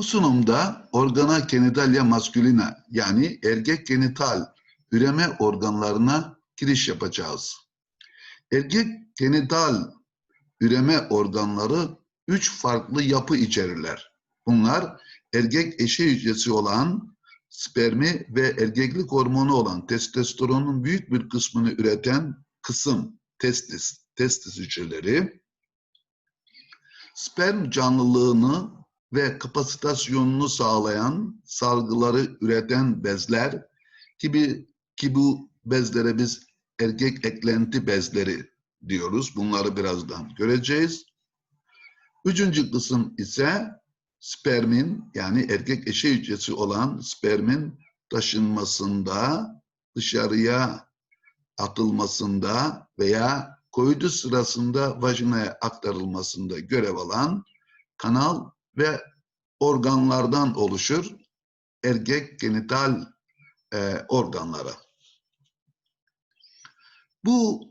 Bu sunumda organa genitalia masculina yani erkek genital üreme organlarına giriş yapacağız. Erkek genital üreme organları üç farklı yapı içerirler. Bunlar erkek eşe hücresi olan spermi ve erkeklik hormonu olan testosteronun büyük bir kısmını üreten kısım testis, testis hücreleri, sperm canlılığını ve kapasitasyonunu sağlayan salgıları üreten bezler gibi ki bu bezlere biz erkek eklenti bezleri diyoruz. Bunları birazdan göreceğiz. Üçüncü kısım ise spermin yani erkek eşe hücresi olan spermin taşınmasında, dışarıya atılmasında veya koydu sırasında vajinaya aktarılmasında görev alan kanal ve organlardan oluşur erkek genital e, organları. Bu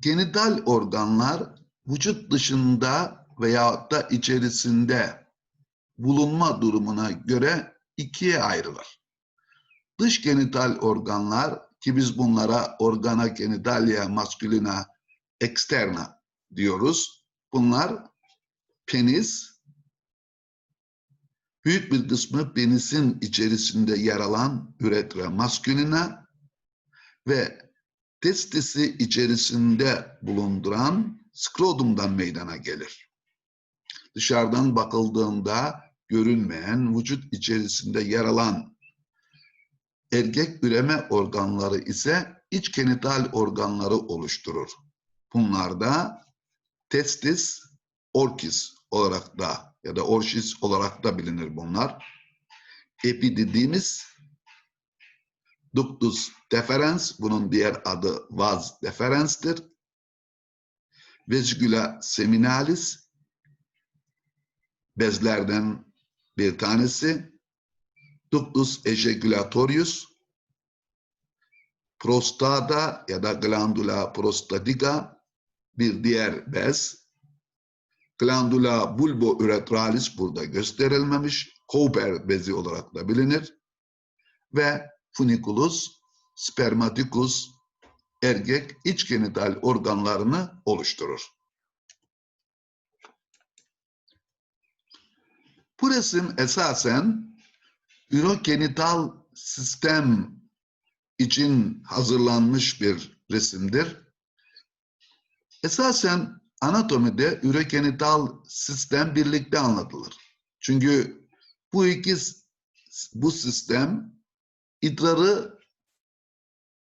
genital organlar vücut dışında veya da içerisinde bulunma durumuna göre ikiye ayrılır. Dış genital organlar ki biz bunlara organa genitalia masculina externa diyoruz. Bunlar penis, büyük bir kısmı penisin içerisinde yer alan üretra masculina ve testisi içerisinde bulunduran skrotumdan meydana gelir. Dışarıdan bakıldığında görünmeyen vücut içerisinde yer alan erkek üreme organları ise iç genital organları oluşturur. Bunlar da testis, orkis olarak da ya da orşis olarak da bilinir bunlar. Epididimiz, ductus deferens, bunun diğer adı vas deferenstir. Vesicula seminalis, bezlerden bir tanesi. Ductus ejaculatorius, prostada ya da glandula prostatica bir diğer bez. Glandula bulbourethralis burada gösterilmemiş. Cooper bezi olarak da bilinir. Ve funiculus spermaticus erkek iç genital organlarını oluşturur. Bu resim esasen ürogenital sistem için hazırlanmış bir resimdir. Esasen anatomide ürogenital sistem birlikte anlatılır. Çünkü bu iki bu sistem idrarı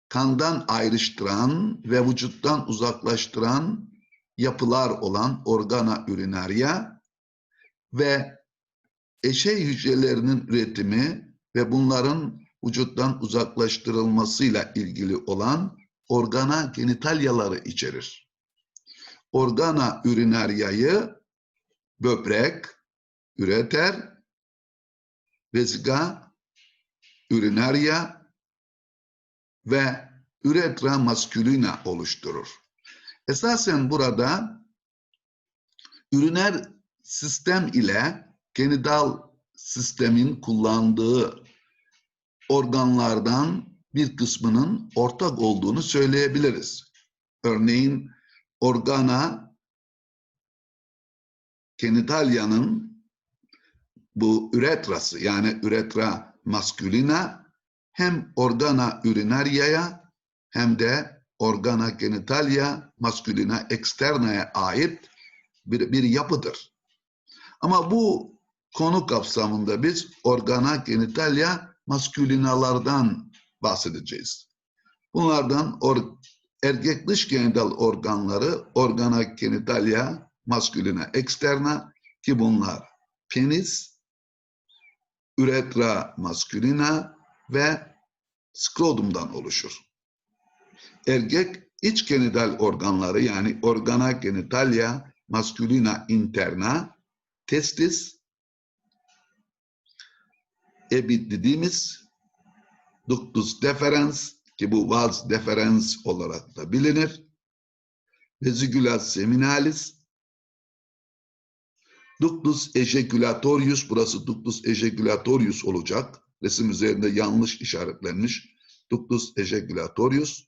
kandan ayrıştıran ve vücuttan uzaklaştıran yapılar olan organa urinaria ve eşey hücrelerinin üretimi ve bunların vücuttan uzaklaştırılmasıyla ilgili olan organa genitalyaları içerir. Organa urinariayı böbrek, üreter, vesika, urinaria ve üretra maskülina oluşturur. Esasen burada üriner sistem ile genital sistemin kullandığı organlardan bir kısmının ortak olduğunu söyleyebiliriz. Örneğin organa genitalyanın bu üretrası yani üretra masculina hem organa urinariaya hem de organa genitalia masculina externa'ya ait bir, bir yapıdır. Ama bu konu kapsamında biz organa genitalia maskulinalardan bahsedeceğiz. Bunlardan or, erkek dış genital organları organa genitalia masculina externa ki bunlar penis, üretra masculina ve skrotumdan oluşur. Erkek iç genital organları yani organa genitalia masculina interna, testis, epididimiz, ductus deferens ki bu vas deferens olarak da bilinir. Vesicula seminalis, Ductus ejaculatorius, burası ductus ejaculatorius olacak. Resim üzerinde yanlış işaretlenmiş. Ductus ejaculatorius.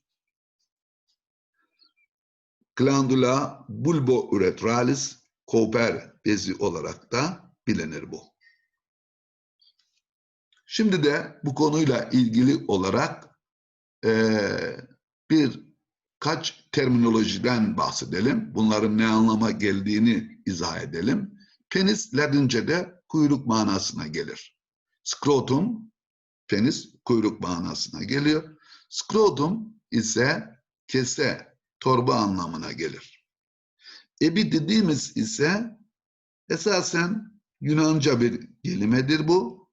Glandula bulbourethralis, Cooper bezi olarak da bilinir bu. Şimdi de bu konuyla ilgili olarak eee birkaç terminolojiden bahsedelim. Bunların ne anlama geldiğini izah edelim. Penis Latince'de kuyruk manasına gelir. Scrotum, penis kuyruk manasına geliyor. Scrotum ise kese, torba anlamına gelir. Epididymis ise esasen Yunanca bir kelimedir bu.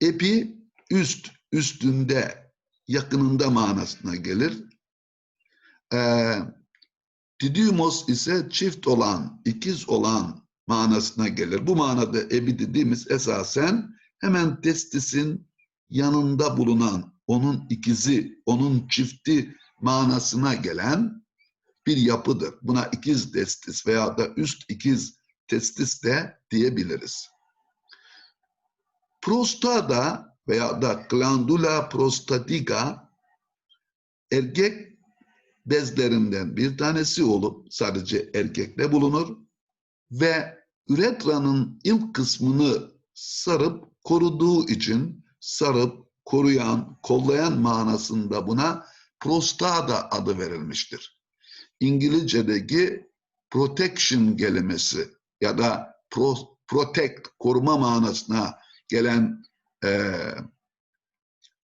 Epi üst, üstünde, yakınında manasına gelir. Ee, Didymos ise çift olan, ikiz olan manasına gelir. Bu manada ebi dediğimiz esasen hemen testisin yanında bulunan, onun ikizi, onun çifti manasına gelen bir yapıdır. Buna ikiz testis veya da üst ikiz testis de diyebiliriz. Prostada veya da glandula prostatica erkek bezlerinden bir tanesi olup sadece erkekte bulunur ve üretranın ilk kısmını sarıp koruduğu için sarıp koruyan, kollayan manasında buna prostada adı verilmiştir. İngilizce'deki protection kelimesi ya da pro, protect, koruma manasına gelen e,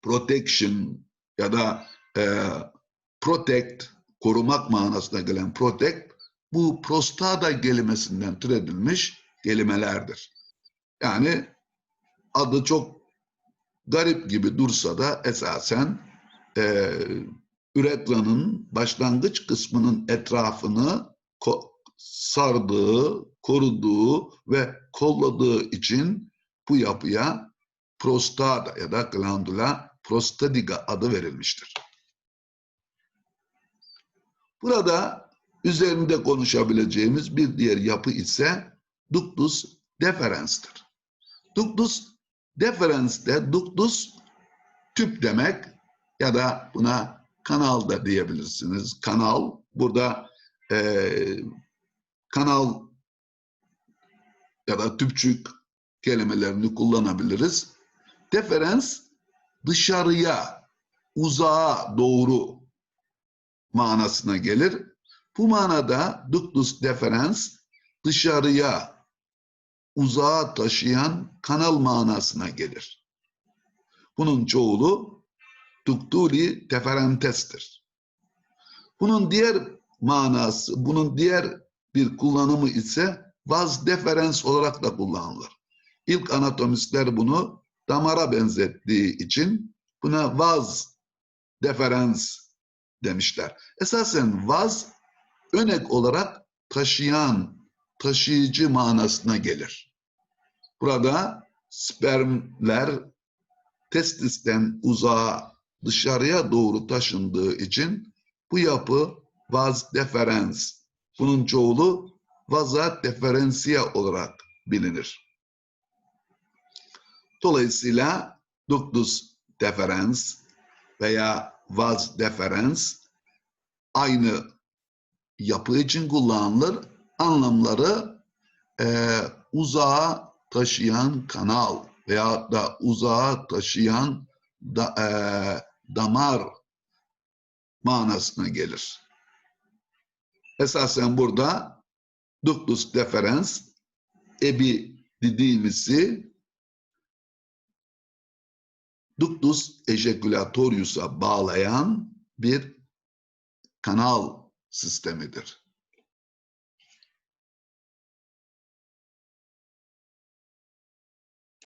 protection ya da e, protect, korumak manasına gelen protect, bu prostada kelimesinden türedilmiş kelimelerdir. Yani adı çok garip gibi dursa da esasen e, üretranın başlangıç kısmının etrafını ko sardığı, koruduğu ve kolladığı için bu yapıya prostada ya da glandula prostadiga adı verilmiştir. Burada üzerinde konuşabileceğimiz bir diğer yapı ise ductus deferens'tir. Ductus deferens de ductus tüp demek ya da buna kanal da diyebilirsiniz. Kanal burada e, kanal ya da tüpçük kelimelerini kullanabiliriz. Deferens dışarıya, uzağa doğru manasına gelir. Bu manada ductus deferens dışarıya, uzağa taşıyan kanal manasına gelir. Bunun çoğulu ductuli deferentestir. Bunun diğer manası, bunun diğer bir kullanımı ise vaz deferens olarak da kullanılır. İlk anatomistler bunu damara benzettiği için buna vaz deferens demişler. Esasen vaz önek olarak taşıyan, taşıyıcı manasına gelir. Burada spermler testisten uzağa dışarıya doğru taşındığı için bu yapı vaz deferens. Bunun çoğulu vaza deferensiya olarak bilinir. Dolayısıyla ductus deferens veya vaz deferens aynı yapı için kullanılır. Anlamları e, uzağa taşıyan kanal veya da uzağa taşıyan da, e, damar manasına gelir. Esasen burada ductus deferens ebi dediğimizi ductus ejaculatorius'a bağlayan bir kanal sistemidir.